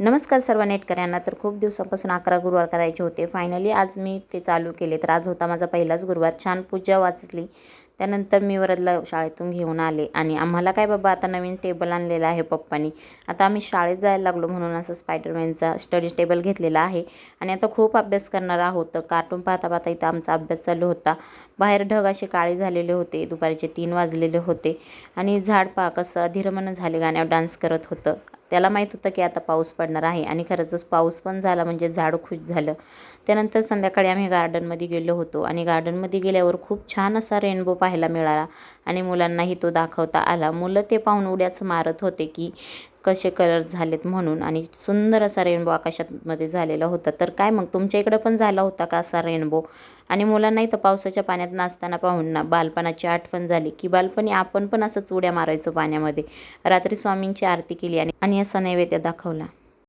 नमस्कार सर्व नेटकऱ्यांना. तर खूप दिवसापासून अकरा गुरुवार करायचे होते. फायनली आज मी ते चालू केले. तर आज होता माझा पहिलाच गुरुवार. छान पूजा वाचली. त्यानंतर मी वरदला शाळेतून घेऊन आले. आणि आम्हाला काय बाबा आता नवीन टेबल आणलेला आहे पप्पानी. आता आम्ही शाळेत जायला लागलो म्हणून असं स्पायडरमॅनचा स्टडी टेबल घेतलेला आहे. आणि आता खूप अभ्यास करणार आहोत. कार्टून पाहता पाहता इथं आमचा अभ्यास चालू होता. बाहेर ढग असे काळे झालेले होते. दुपारचे तीन वाजलेले होते. आणि झाड पा कसं अधिरमन झाले गाण्यावर डान्स करत होतं. त्याला माहीत होतं की आता पाऊस पडणार आहे आणि खरंचच पाऊस पण झाला म्हणजे झाड खुश झालं. त्यानंतर संध्याकाळी आम्ही गार्डनमध्ये गेलो होतो आणि गार्डनमध्ये गेल्यावर खूप छान असा रेनबो पाहायला मिळाला आणि मुलांनाही तो दाखवता आला. मुलं ते पाहून उड्याच मारत होते की कसे कलर झालेत म्हणून आणि सुंदर असा रेनबो आकाशामध्ये झालेला होता. तर काय मग तुमच्या इकडं पण झाला होता का असा रेनबो आणि मुलांनाही तर पावसाच्या पाण्यात नाचताना पाहून ना बालपणाची आठवण झाली की बालपणी आपण पण असंच उड्या मारायचो पाण्यामध्ये. रात्री स्वामींची आरती केली आणि आणि असा नैवेद्य दाखवला.